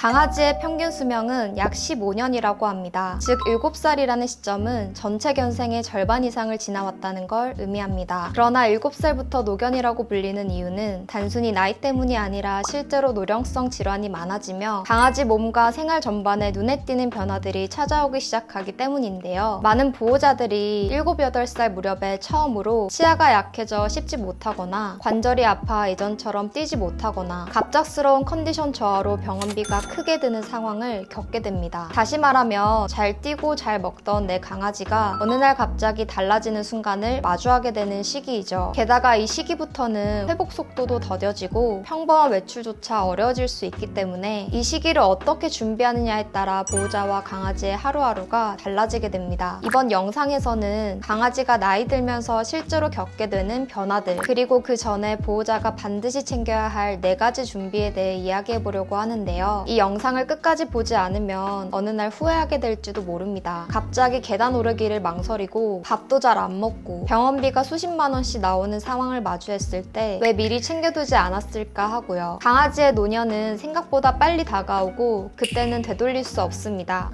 강아지의 평균 수명은 약 15년이라고 합니다. 즉 7살이라는 시점은 전체 견생의 절반 이상을 지나왔다는 걸 의미합니다. 그러나 7살부터 노견이라고 불리는 이유는 단순히 나이 때문이 아니라 실제로 노령성 질환이 많아지며 강아지 몸과 생활 전반에 눈에 띄는 변화들이 찾아오기 시작하기 때문인데요. 많은 보호자들이 7, 8살 무렵에 처음으로 치아가 약해져 씹지 못하거나 관절이 아파 예전처럼 뛰지 못하거나 갑작스러운 컨디션 저하로 병원비가 크게 드는 상황을 겪게 됩니다. 다시 말하면 잘 뛰고 잘 먹던 내 강아지가 어느 날 갑자기 달라지는 순간을 마주하게 되는 시기이죠. 게다가 이 시기부터는 회복 속도도 더뎌지고 평범한 외출조차 어려워질 수 있기 때문에 이 시기를 어떻게 준비하느냐에 따라 보호자와 강아지의 하루하루가 달라지게 됩니다. 이번 영상에서는 강아지가 나이 들면서 실제로 겪게 되는 변화들 그리고 그 전에 보호자가 반드시 챙겨야 할 네 가지 준비에 대해 이야기해 보려고 하는데요. 이 영상을 끝까지 보지 않으면 어느 날 후회하게 될지도 모릅니다. 갑자기 계단 오르기를 망설이고 밥도 잘 안 먹고 병원비가 수십만 원씩 나오는 상황을 마주했을 때 왜 미리 챙겨두지 않았을까 하고요. 강아지의 노년은 생각보다 빨리 다가오고 그때는 되돌릴 수 없습니다.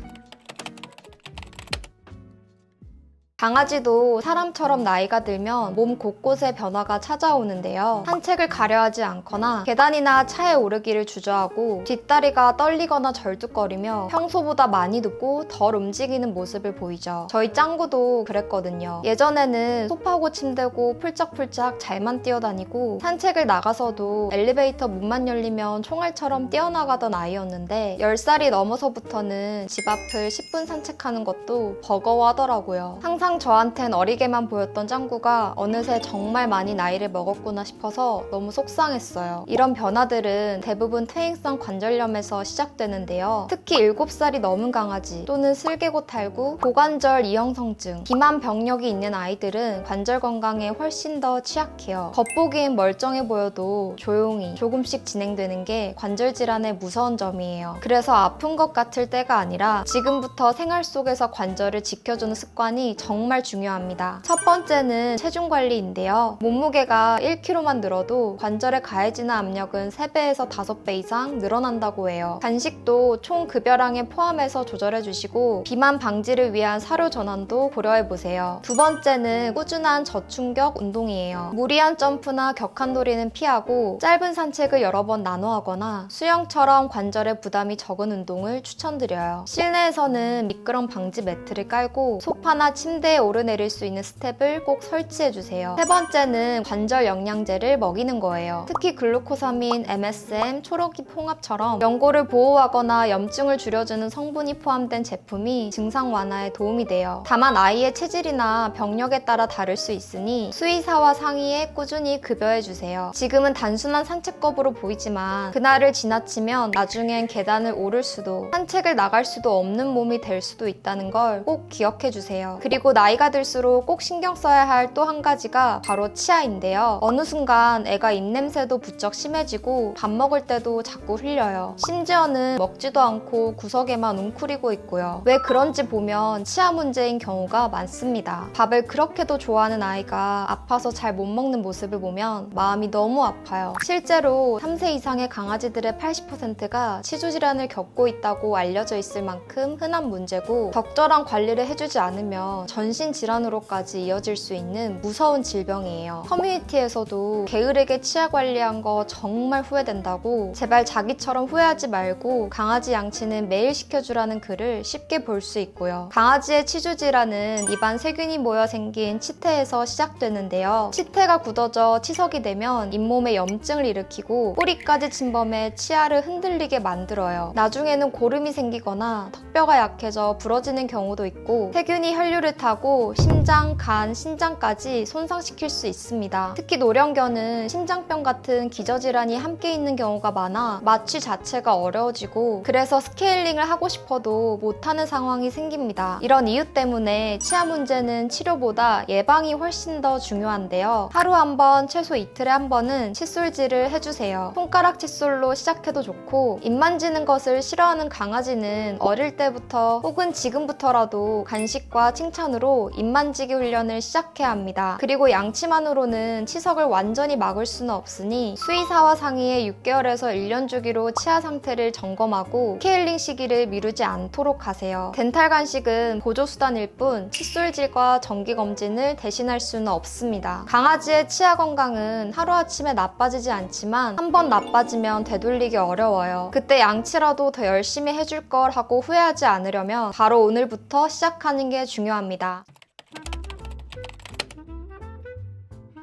강아지도 사람처럼 나이가 들면 몸 곳곳에 변화가 찾아오는데요. 산책을 가려하지 않거나 계단이나 차에 오르기를 주저하고 뒷다리가 떨리거나 절뚝거리며 평소보다 많이 눕고 덜 움직이는 모습을 보이죠. 저희 짱구도 그랬거든요. 예전에는 소파고 침대고 풀짝풀짝 잘만 뛰어다니고 산책을 나가서도 엘리베이터 문만 열리면 총알처럼 뛰어나가던 아이였는데 10살이 넘어서부터는 집 앞을 10분 산책하는 것도 버거워하더라고요. 항상 저한텐 어리게만 보였던 짱구가 어느새 정말 많이 나이를 먹었구나 싶어서 너무 속상했어요. 이런 변화들은 대부분 퇴행성 관절염에서 시작되는데요. 특히 7살이 넘은 강아지 또는 슬개고 탈구, 고관절 이형성증, 비만 병력이 있는 아이들은 관절 건강에 훨씬 더 취약해요. 겉보기엔 멀쩡해 보여도 조용히 조금씩 진행되는 게 관절 질환의 무서운 점이에요. 그래서 아픈 것 같을 때가 아니라 지금부터 생활 속에서 관절을 지켜주는 습관이 정말 중요합니다. 첫 번째는 체중 관리인데요. 몸무게가 1kg만 늘어도 관절에 가해지는 압력은 3배에서 5배 이상 늘어난다고 해요. 간식도 총 급여량에 포함해서 조절해 주시고 비만 방지를 위한 사료 전환도 고려해 보세요. 두 번째는 꾸준한 저충격 운동이에요. 무리한 점프나 격한 놀이는 피하고 짧은 산책을 여러 번 나눠 하거나 수영처럼 관절에 부담이 적은 운동을 추천드려요. 실내에서는 미끄럼 방지 매트를 깔고 소파나 침대 에 오르내릴 수 있는 스텝을 꼭 설치해 주세요. 세 번째는 관절 영양제를 먹이는 거예요. 특히 글루코사민, MSM, 초록이 홍합처럼 연골을 보호하거나 염증을 줄여주는 성분이 포함된 제품이 증상 완화에 도움이 돼요. 다만 아이의 체질이나 병력에 따라 다를 수 있으니 수의사와 상의해 꾸준히 급여해 주세요. 지금은 단순한 산책법으로 보이지만 그날을 지나치면 나중엔 계단을 오를 수도 산책을 나갈 수도 없는 몸이 될 수도 있다는 걸 꼭 기억해 주세요. 그리고 나이가 들수록 꼭 신경 써야 할 또 한 가지가 바로 치아인데요. 어느 순간 애가 입냄새도 부쩍 심해지고 밥 먹을 때도 자꾸 흘려요. 심지어는 먹지도 않고 구석에만 웅크리고 있고요. 왜 그런지 보면 치아 문제인 경우가 많습니다. 밥을 그렇게도 좋아하는 아이가 아파서 잘 못 먹는 모습을 보면 마음이 너무 아파요. 실제로 3세 이상의 강아지들의 80%가 치주 질환을 겪고 있다고 알려져 있을 만큼 흔한 문제고 적절한 관리를 해주지 않으면 전신 질환으로까지 이어질 수 있는 무서운 질병이에요. 커뮤니티에서도 게으르게 치아 관리한 거 정말 후회된다고 제발 자기처럼 후회하지 말고 강아지 양치는 매일 시켜주라는 글을 쉽게 볼 수 있고요. 강아지의 치주 질환은 입안 세균이 모여 생긴 치태에서 시작되는데요. 치태가 굳어져 치석이 되면 잇몸에 염증을 일으키고 뿌리까지 침범해 치아를 흔들리게 만들어요. 나중에는 고름이 생기거나 턱뼈가 약해져 부러지는 경우도 있고 세균이 혈류를 타고 심장, 간, 신장까지 손상시킬 수 있습니다. 특히 노령견은 심장병 같은 기저질환이 함께 있는 경우가 많아 마취 자체가 어려워지고 그래서 스케일링을 하고 싶어도 못하는 상황이 생깁니다. 이런 이유 때문에 치아 문제는 치료보다 예방이 훨씬 더 중요한데요. 하루 한 번, 최소 이틀에 한 번은 칫솔질을 해주세요. 손가락 칫솔로 시작해도 좋고 입 만지는 것을 싫어하는 강아지는 어릴 때부터 혹은 지금부터라도 간식과 칭찬으로 기준으로 입만지기 훈련을 시작해야 합니다. 그리고 양치만으로는 치석을 완전히 막을 수는 없으니 수의사와 상의해 6개월에서 1년 주기로 치아 상태를 점검하고 스케일링 시기를 미루지 않도록 하세요. 덴탈 간식은 보조수단일 뿐 칫솔질과 정기검진을 대신할 수는 없습니다. 강아지의 치아 건강은 하루아침에 나빠지지 않지만 한 번 나빠지면 되돌리기 어려워요. 그때 양치라도 더 열심히 해줄 걸 하고 후회하지 않으려면 바로 오늘부터 시작하는 게 중요합니다. 있다.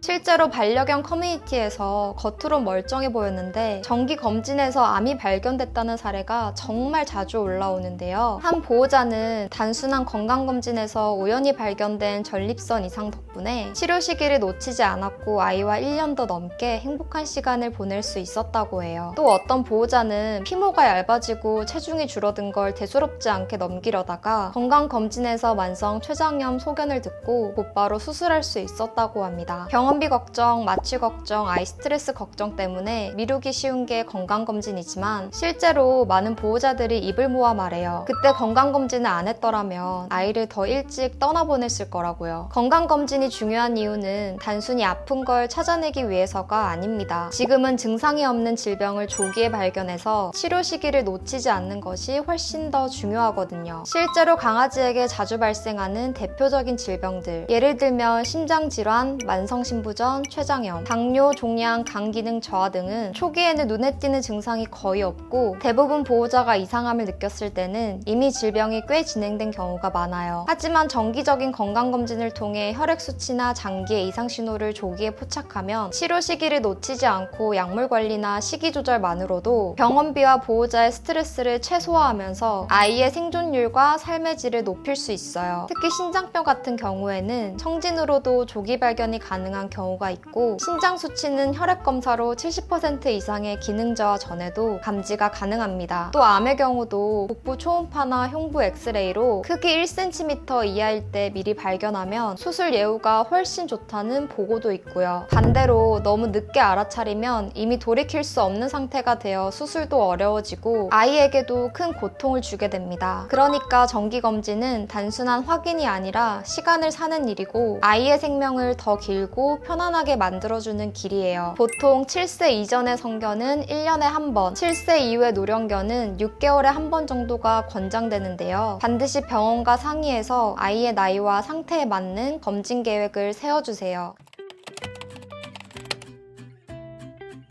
실제로 반려견 커뮤니티에서 겉으로 멀쩡해 보였는데 정기 검진에서 암이 발견됐다는 사례가 정말 자주 올라오는데요. 한 보호자는 단순한 건강 검진에서 우연히 발견된 전립선 이상 덕분에 치료 시기를 놓치지 않았고 아이와 1년도 넘게 행복한 시간을 보낼 수 있었다고 해요. 또 어떤 보호자는 피모가 얇아지고 체중이 줄어든 걸 대수롭지 않게 넘기려다가 건강 검진에서 만성 췌장염 소견을 듣고 곧바로 수술할 수 있었다고 합니다. 병원비 걱정, 마취 걱정, 아이 스트레스 걱정 때문에 미루기 쉬운 게 건강검진이지만 실제로 많은 보호자들이 입을 모아 말해요. 그때 건강검진을 안 했더라면 아이를 더 일찍 떠나보냈을 거라고요. 건강검진이 중요한 이유는 단순히 아픈 걸 찾아내기 위해서가 아닙니다. 지금은 증상이 없는 질병을 조기에 발견해서 치료 시기를 놓치지 않는 것이 훨씬 더 중요하거든요. 실제로 강아지에게 자주 발생하는 대표적인 질병들, 예를 들면 심장질환, 만성 신부전, 췌장염, 당뇨, 종양, 간 기능 저하 등은 초기에는 눈에 띄는 증상이 거의 없고 대부분 보호자가 이상함을 느꼈을 때는 이미 질병이 꽤 진행된 경우가 많아요. 하지만 정기적인 건강검진을 통해 혈액 수치나 장기의 이상 신호를 조기에 포착하면 치료 시기를 놓치지 않고 약물 관리나 식이 조절만으로도 병원비와 보호자의 스트레스를 최소화하면서 아이의 생존율과 삶의 질을 높일 수 있어요. 특히 신장병 같은 경우에는 청진으로도 조기 발견이 가능한 경우가 있고 신장 수치는 혈액 검사로 70% 이상의 기능 저하 전에도 감지가 가능합니다. 또 암의 경우도 복부 초음파나 흉부 엑스레이로 크기 1cm 이하일 때 미리 발견하면 수술 예후가 훨씬 좋다는 보고도 있고요. 반대로 너무 늦게 알아차리면 이미 돌이킬 수 없는 상태가 되어 수술도 어려워지고 아이에게도 큰 고통을 주게 됩니다. 그러니까 정기검진은 단순한 확인이 아니라 시간을 사는 일이고 아이의 생명을 더 길고 편안하게 만들어주는 길이에요. 보통 7세 이전의 성견은 1년에 한 번, 7세 이후의 노령견은 6개월에 한 번 정도가 권장되는데요. 반드시 병원과 상의해서 아이의 나이와 상태에 맞는 검진 계획을 세워주세요.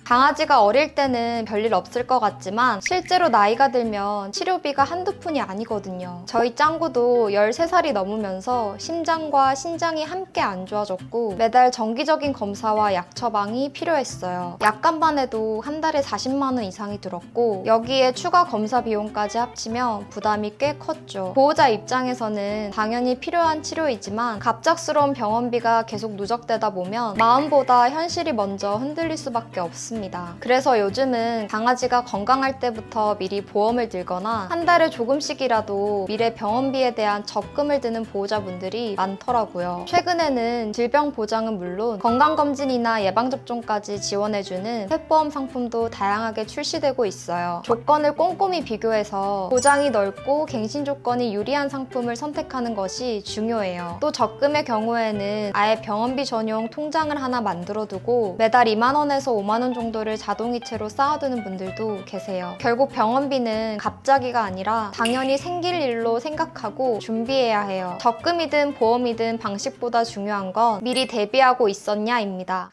강아지가 어릴 때는 별일 없을 것 같지만 실제로 나이가 들면 치료비가 한두 푼이 아니거든요. 저희 짱구도 13살이 넘으면서 심장과 신장이 함께 안 좋아졌고 매달 정기적인 검사와 약 처방이 필요했어요. 약값만 해도 한 달에 40만 원 이상이 들었고 여기에 추가 검사 비용까지 합치면 부담이 꽤 컸죠. 보호자 입장에서는 당연히 필요한 치료이지만 갑작스러운 병원비가 계속 누적되다 보면 마음보다 현실이 먼저 흔들릴 수밖에 없습니다. 그래서 요즘은 강아지가 건강할 때부터 미리 보험을 들거나 한 달에 조금씩이라도 미래 병원비에 대한 적금을 드는 보호자분들이 많더라고요. 최근에는 질병 보장은 물론 건강검진이나 예방접종까지 지원해주는 펫보험 상품도 다양하게 출시되고 있어요. 조건을 꼼꼼히 비교해서 보장이 넓고 갱신 조건이 유리한 상품을 선택하는 것이 중요해요. 또 적금의 경우에는 아예 병원비 전용 통장을 하나 만들어두고 매달 2만원에서 5만원 정도 를 자동이체로 쌓아두는 분들도 계세요. 결국 병원비는 갑자기가 아니라 당연히 생길 일로 생각하고 준비해야 해요. 적금이든 보험이든 방식보다 중요한 건 미리 대비하고 있었냐입니다.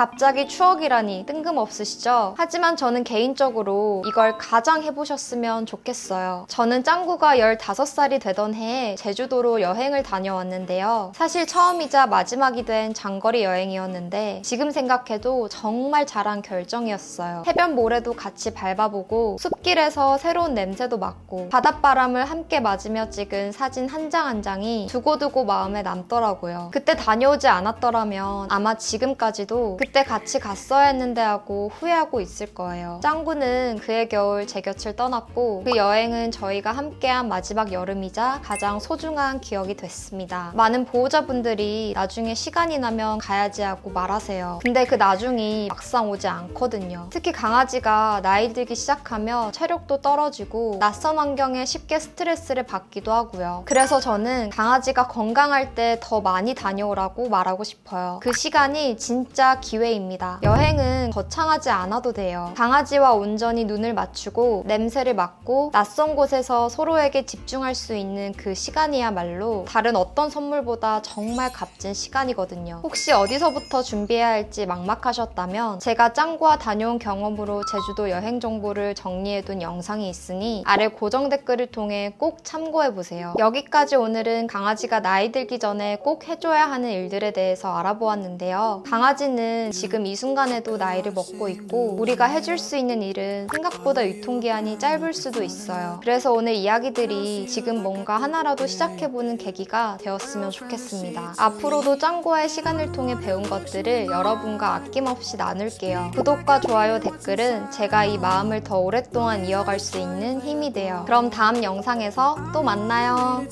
갑자기 추억이라니 뜬금없으시죠? 하지만 저는 개인적으로 이걸 가장 해보셨으면 좋겠어요. 저는 짱구가 15살이 되던 해에 제주도로 여행을 다녀왔는데요. 사실 처음이자 마지막이 된 장거리 여행이었는데 지금 생각해도 정말 잘한 결정이었어요. 해변 모래도 같이 밟아보고 숲길에서 새로운 냄새도 맡고 바닷바람을 함께 맞으며 찍은 사진 한 장한 장이 두고두고 마음에 남더라고요. 그때 다녀오지 않았더라면 아마 지금까지도 어 릴때 같이 갔어야 했는데 하고 후회하고 있을 거예요. 짱구는 그해 겨울 제 곁을 떠났고 그 여행은 저희가 함께한 마지막 여름이자 가장 소중한 기억이 됐습니다. 많은 보호자분들이 나중에 시간이 나면 가야지 하고 말하세요. 근데 그 나중이 막상 오지 않거든요. 특히 강아지가 나이 들기 시작하면 체력도 떨어지고 낯선 환경에 쉽게 스트레스를 받기도 하고요. 그래서 저는 강아지가 건강할 때 더 많이 다녀오라고 말하고 싶어요. 그 시간이 진짜 기회 입니다. 여행은 거창하지 않아도 돼요. 강아지와 온전히 눈을 맞추고 냄새를 맡고 낯선 곳에서 서로에게 집중할 수 있는 그 시간이야말로 다른 어떤 선물보다 정말 값진 시간이거든요. 혹시 어디서부터 준비해야 할지 막막하셨다면 제가 짱구와 다녀온 경험으로 제주도 여행 정보를 정리해둔 영상이 있으니 아래 고정 댓글을 통해 꼭 참고해보세요. 여기까지 오늘은 강아지가 나이 들기 전에 꼭 해줘야 하는 일들에 대해서 알아보았는데요. 강아지는 지금 이 순간에도 나이를 먹고 있고 우리가 해줄 수 있는 일은 생각보다 유통기한이 짧을 수도 있어요. 그래서 오늘 이야기들이 지금 뭔가 하나라도 시작해보는 계기가 되었으면 좋겠습니다. 앞으로도 짱구와의 시간을 통해 배운 것들을 여러분과 아낌없이 나눌게요. 구독과 좋아요, 댓글은 제가 이 마음을 더 오랫동안 이어갈 수 있는 힘이 돼요. 그럼 다음 영상에서 또 만나요.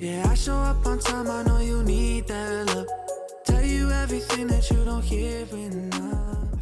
Yeah, I show up on time. I know you need that love. Everything that you don't hear enough.